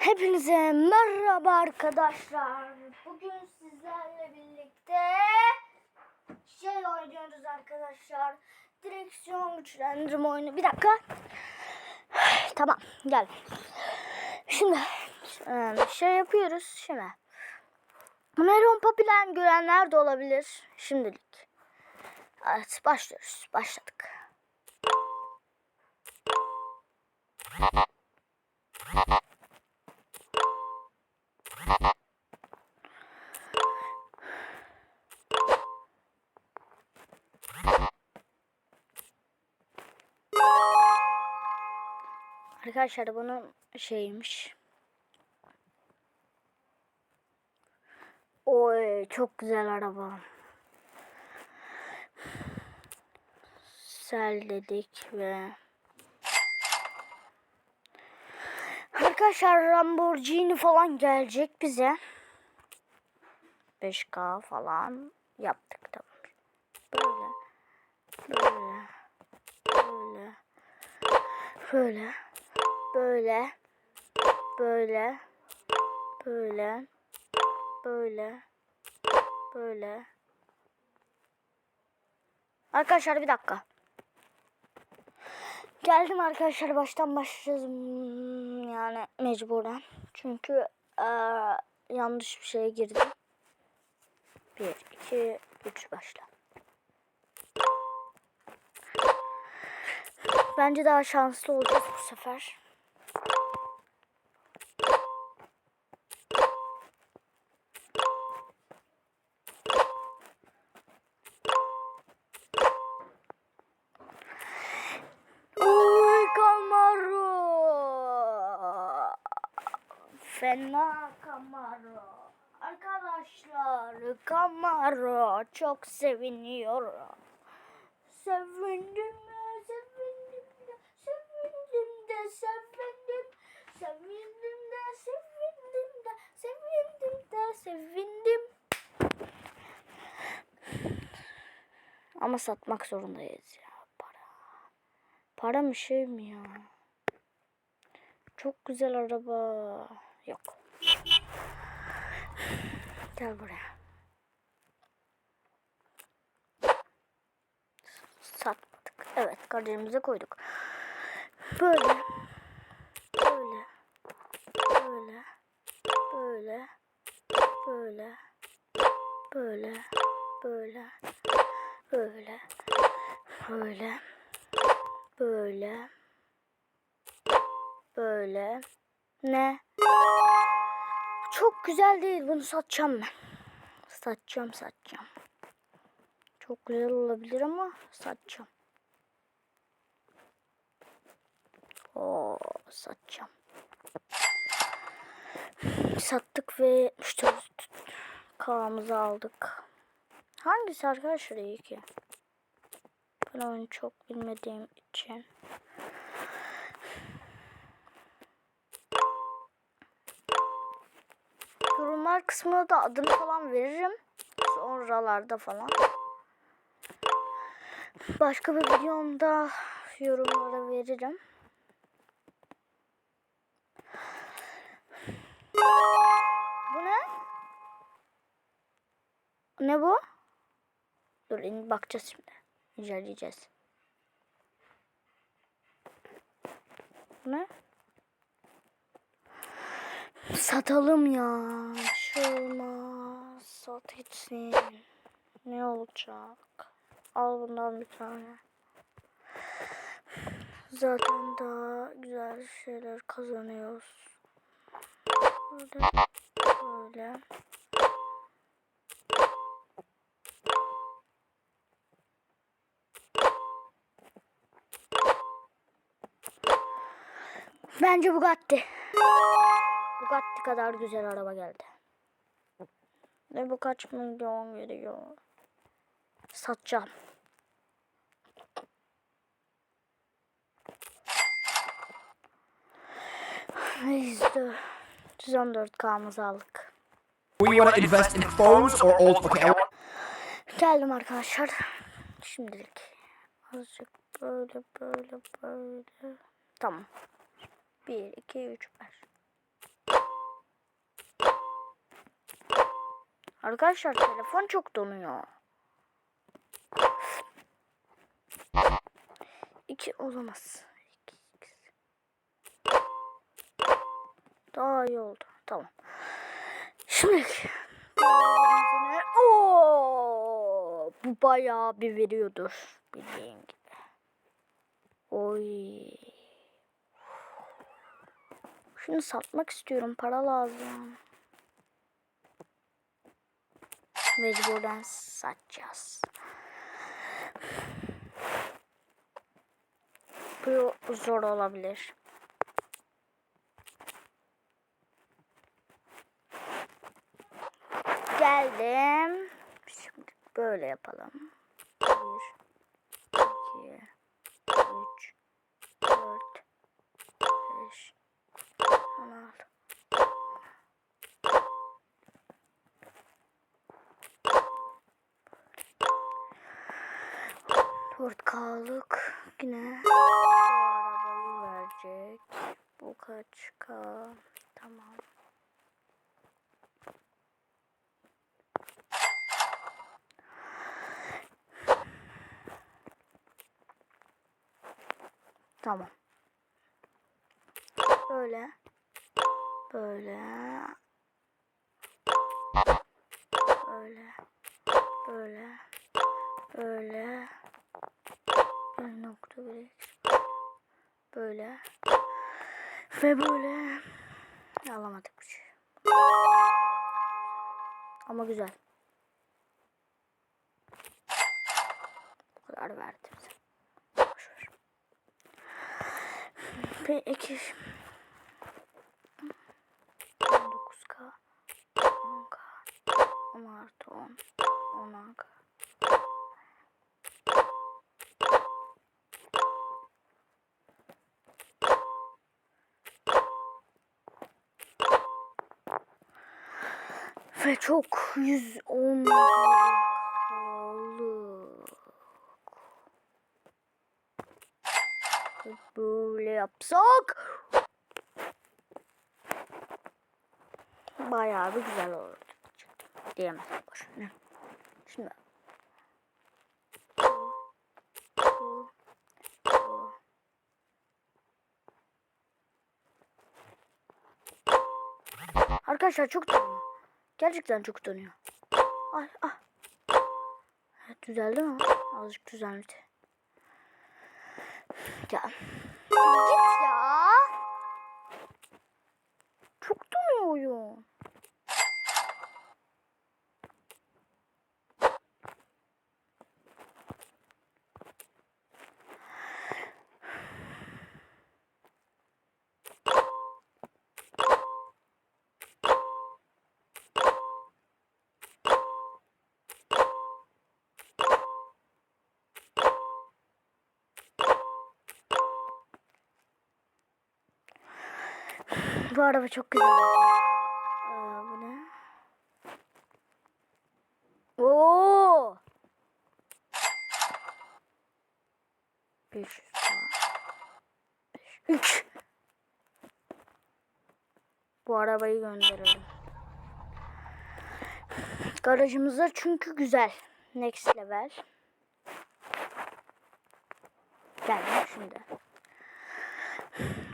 Hepinize merhaba arkadaşlar. Bugün sizlerle birlikte şey oynuyoruz arkadaşlar. Direksiyon güçlendirme oyunu. Bir dakika. Tamam gel. Şimdi e, şey yapıyoruz şimdi. Melon Papilen görenler de olabilir şimdilik. Evet başlıyoruz. Başladık. Arkadaşlar bunun şeymiş. Oy çok güzel araba. Sel dedik ve Arkadaşlar Lamborghini falan gelecek bize. 5K falan yaptık tamam. Böyle. Böyle. Böyle. Böyle. Böyle. Böyle. Böyle. Böyle. Arkadaşlar bir dakika. Geldim arkadaşlar baştan başladım yani mecburen. Çünkü eee, yanlış bir şeye girdim. 1, 2, 3 başla. Bence daha şanslı olacağız bu sefer. Fena Camaro. Arkadaşlar Camaro çok seviniyorum. Sevindim de sevindim de sevindim de sevindim. Sevindim de sevindim de sevindim de sevindim. Ama satmak zorundayız ya para. Para mı şey mi ya? Çok güzel araba. Yok. Gel buraya. Satmadık. Evet garajımıza koyduk. Böyle. Böyle. Böyle. Böyle. Böyle. Böyle. Böyle. Böyle. Böyle. Böyle. Böyle. Ne? Çok güzel değil. Bunu satacağım ben. Satacağım satacağım. Çok güzel olabilir ama satacağım. Oo, satacağım. Sattık ve işte kağımızı aldık. Hangisi arkadaşlar iyi ki? Ben onu çok bilmediğim için. Yorumlar kısmına da adını falan veririm. Sonralarda falan. Başka bir videomda yorumlara veririm. Bu ne? Ne bu? Dur in bakacağız şimdi. İnceleyeceğiz. Ne? Satalım ya. Olmaz. Sat gitsin. Ne olacak? Al bundan bir tane. Zaten daha güzel şeyler kazanıyoruz. Böyle. Böyle. Bence Bugatti. Bugatti kadar güzel araba geldi. Ne bu kaç milyon veriyor? Satacağım. Yüzde 114 k'mızı aldık. We want to invest in phones or old. Okay, Geldim arkadaşlar. Şimdilik. Azıcık böyle böyle böyle. Tamam. 1, 2, 3, 5. Arkadaşlar telefon çok donuyor. İki olamaz. İki, ikisi. Daha iyi oldu. Tamam. Şimdi Oo, bu bayağı bir veriyordur bildiğin gibi. Oy. Şunu satmak istiyorum. Para lazım. Mecburen satacağız. Bu zor olabilir. Geldim. Şimdi böyle yapalım. 40K'lık yine bu arabayı verecek. Bu kaç K? Tamam. Tamam. Böyle. Böyle. Böyle. Böyle. Böyle. Nokta eksik. Böyle. Ve böyle. Alamadık bir şey. Ama güzel. Bu kadar verdi bize. Boş ver. Peki. 19k 10k 10 artı 10 10k Ve çok 110 kalı. Böyle yapsak bayağı bir güzel olurdu. Diyemem. Boş. ver. Şimdi. Arkadaşlar çok. Gerçekten çok dönüyor. Ay ah. Evet, düzeldi mi? Azıcık düzeldi. Ya. Git ya. Çok dönüyor oyun. Bu araba çok güzel. Aa, bu ne? Oo! 500 3 Bu arabayı gönderelim. Garajımızda çünkü güzel. Next level. Geldim şimdi.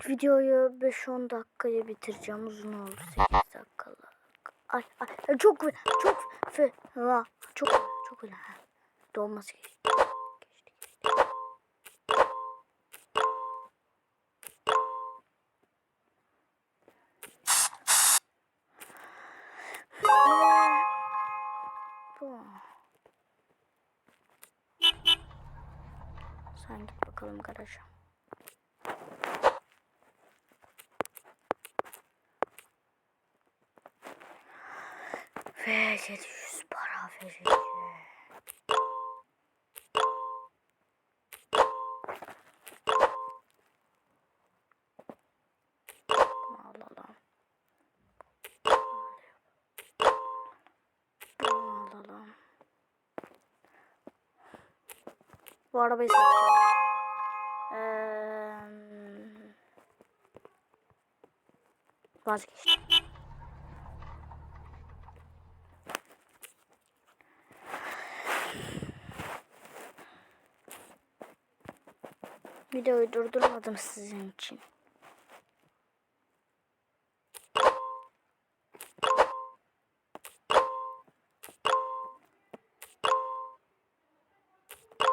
Videoyu 5-10 dakikaya bitireceğim. Uzun oldu 8 dakikalık. Ay ay çok çok fena. Çok çok fena. Dolması geçti. Sen git bakalım garaja. Ve 700 para. Bunu alalım. Alalım. Bu arabayı satacağım. Eee vazgeçtim. Videoyu durdurmadım sizin için.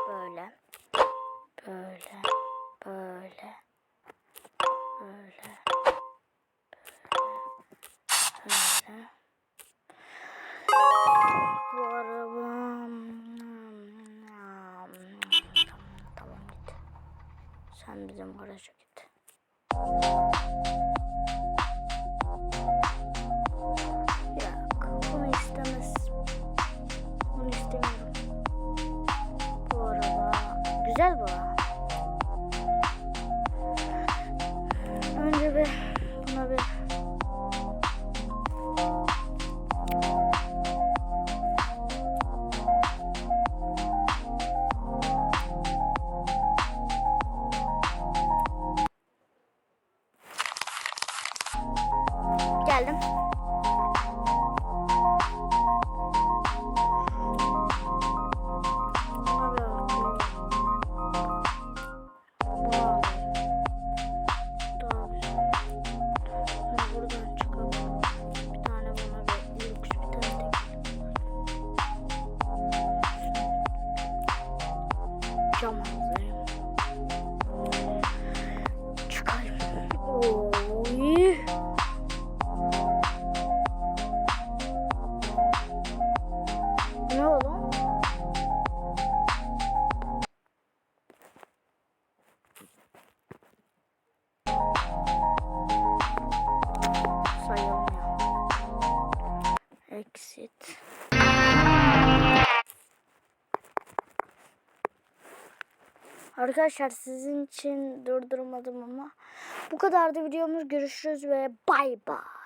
Böyle. Böyle. Böyle. Böyle. I. Arkadaşlar sizin için durdurmadım ama bu kadardı videomuz. Görüşürüz ve bay bay.